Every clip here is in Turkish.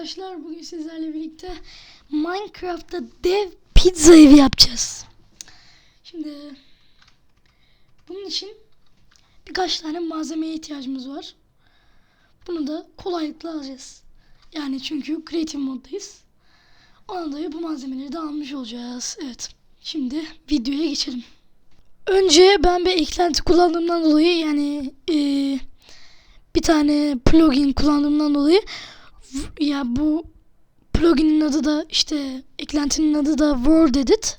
arkadaşlar bugün sizlerle birlikte Minecraft'ta dev pizza evi yapacağız. Şimdi bunun için birkaç tane malzemeye ihtiyacımız var. Bunu da kolaylıkla alacağız. Yani çünkü creative moddayız. Ondan dolayı bu malzemeleri de almış olacağız. Evet. Şimdi videoya geçelim. Önce ben bir eklenti kullandığımdan dolayı yani eee bir tane plugin kullandığımdan dolayı ya bu pluginin adı da işte eklentinin adı da Word Edit.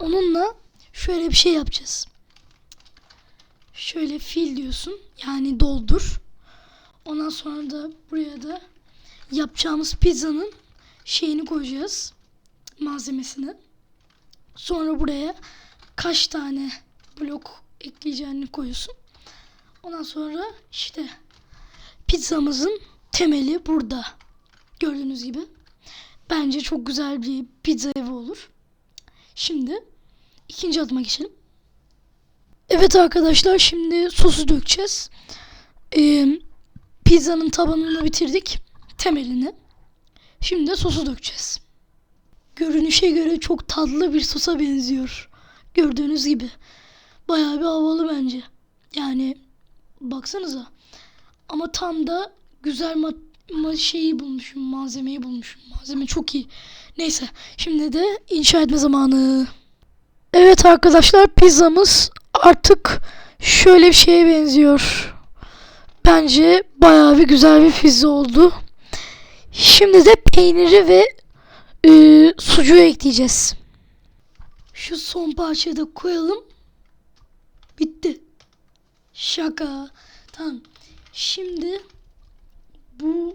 Onunla şöyle bir şey yapacağız. Şöyle fill diyorsun. Yani doldur. Ondan sonra da buraya da yapacağımız pizzanın şeyini koyacağız. Malzemesini. Sonra buraya kaç tane blok ekleyeceğini koyuyorsun. Ondan sonra işte pizzamızın temeli burada. Gördüğünüz gibi. Bence çok güzel bir pizza evi olur. Şimdi ikinci adıma geçelim. Evet arkadaşlar şimdi sosu dökeceğiz. Ee, pizzanın tabanını bitirdik. Temelini. Şimdi de sosu dökeceğiz. Görünüşe göre çok tatlı bir sosa benziyor. Gördüğünüz gibi. Bayağı bir havalı bence. Yani baksanıza. Ama tam da güzel ma- ma- şeyi bulmuşum, malzemeyi bulmuşum. Malzeme çok iyi. Neyse, şimdi de inşa etme zamanı. Evet arkadaşlar, pizzamız artık şöyle bir şeye benziyor. Bence bayağı bir güzel bir pizza oldu. Şimdi de peyniri ve e, sucuğu ekleyeceğiz. Şu son parçayı da koyalım. Bitti. Şaka. Tamam. Şimdi bunun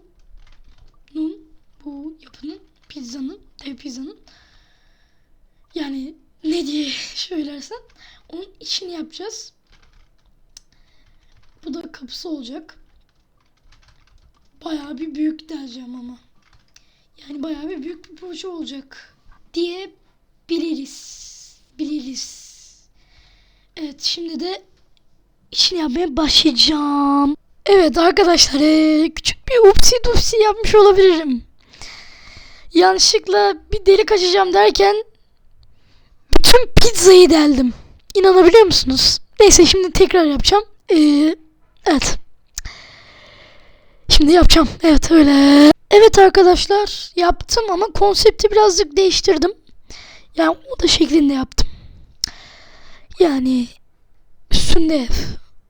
bu yapının pizzanın dev pizzanın yani ne diye söylersen onun içini yapacağız. Bu da kapısı olacak. Bayağı bir büyük deleceğim ama. Yani bayağı bir büyük bir proje olacak diye biliriz. Biliriz. Evet şimdi de işini yapmaya başlayacağım. Evet arkadaşlar eee, küçük bir upsi dupsi yapmış olabilirim. Yanlışlıkla bir delik açacağım derken bütün pizzayı deldim. İnanabiliyor musunuz? Neyse şimdi tekrar yapacağım. Eee, evet. Şimdi yapacağım. Evet öyle. Evet arkadaşlar yaptım ama konsepti birazcık değiştirdim. Yani o da şeklinde yaptım. Yani üstünde ev.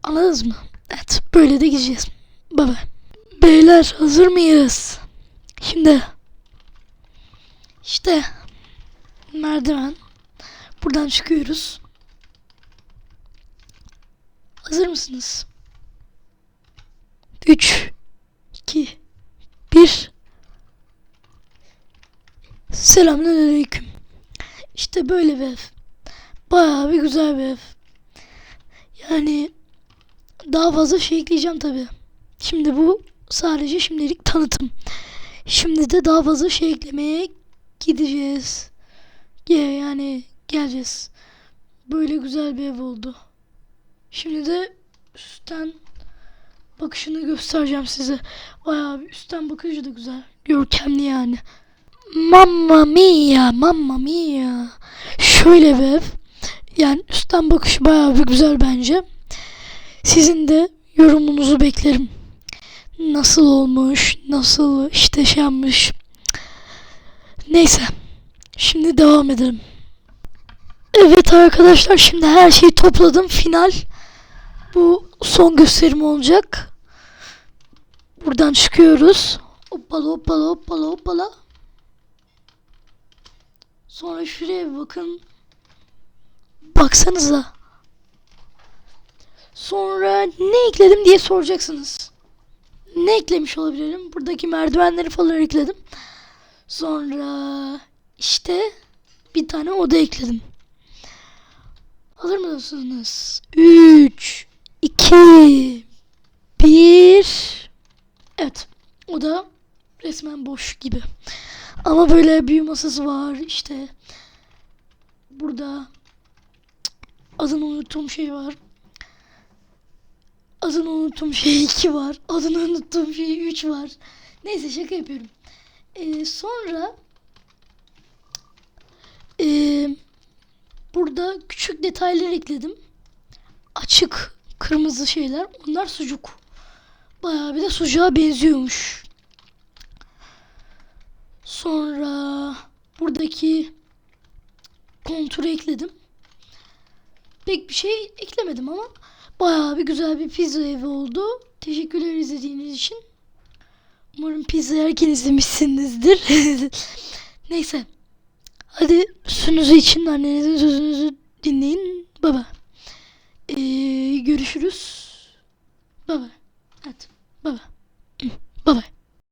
Anladınız mı? Evet böyle de gideceğiz. Baba. Beyler hazır mıyız? Şimdi işte merdiven. Buradan çıkıyoruz. Hazır mısınız? 3 2 1 Selamünaleyküm. İşte böyle bir ev. Bayağı bir güzel bir ev. Yani daha fazla şey ekleyeceğim tabi. Şimdi bu sadece şimdilik tanıtım. Şimdi de daha fazla şey eklemeye gideceğiz. Yani geleceğiz. Böyle güzel bir ev oldu. Şimdi de üstten bakışını göstereceğim size. Bayağı bir üstten bakıcı da güzel. Görkemli yani. Mamma mia, mamma mia. Şöyle bir ev. Yani üstten bakışı bayağı bir güzel bence. Sizin de yorumunuzu beklerim. Nasıl olmuş, nasıl işte şey yapmış. Neyse. Şimdi devam edelim. Evet arkadaşlar şimdi her şeyi topladım. Final. Bu son gösterim olacak. Buradan çıkıyoruz. Hoppala hoppala hoppala hoppala. Sonra şuraya bakın. Baksanıza. Sonra ne ekledim diye soracaksınız. Ne eklemiş olabilirim? Buradaki merdivenleri falan ekledim. Sonra işte bir tane oda ekledim. Hazır mısınız? 3 2 1 Evet. O da resmen boş gibi. Ama böyle büyü masası var işte. Burada adını unuttuğum şey var. Adını unuttuğum şey 2 var. Adını unuttuğum şey 3 var. Neyse şaka yapıyorum. Ee, sonra ee, burada küçük detaylar ekledim. Açık kırmızı şeyler. Onlar sucuk. Bayağı bir de sucuğa benziyormuş. Sonra buradaki konturu ekledim. Pek bir şey eklemedim ama bayağı bir güzel bir pizza evi oldu. Teşekkürler izlediğiniz için. Umarım pizza yerken izlemişsinizdir. Neyse. Hadi sünüzü için annenizin sözünüzü dinleyin. Baba. Ee, görüşürüz. Baba. Hadi. Baba. Baba.